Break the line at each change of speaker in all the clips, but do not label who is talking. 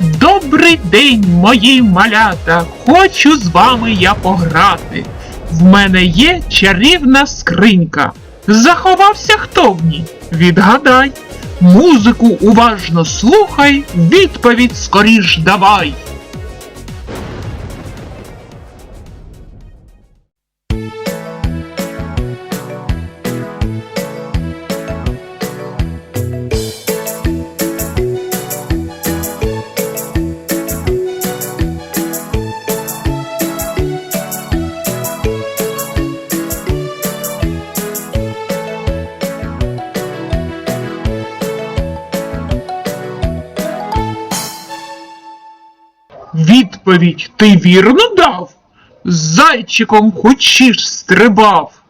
Добрий день, мої малята! Хочу з вами я пограти. В мене є чарівна скринька. Заховався хто в ній? Відгадай. Музику уважно слухай, відповідь скоріш давай. Відповідь ти вірно дав? Зайчиком хочеш стрибав.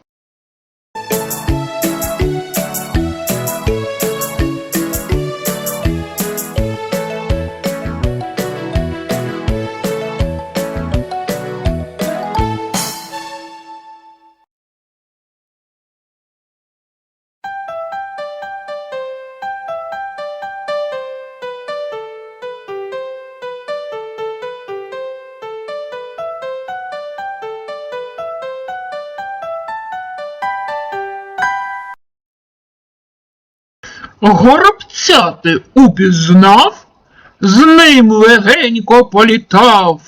Горобця ти упізнав? З ним легенько політав.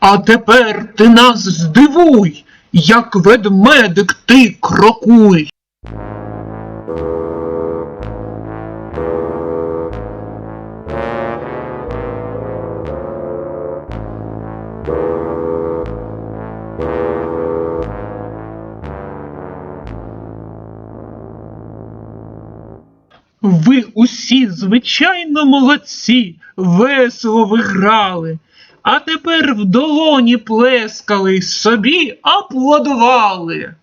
А тепер ти нас здивуй, як ведмедик ти крокуй. Ви усі, звичайно, молодці, весело виграли, а тепер в долоні плескали й собі аплодували.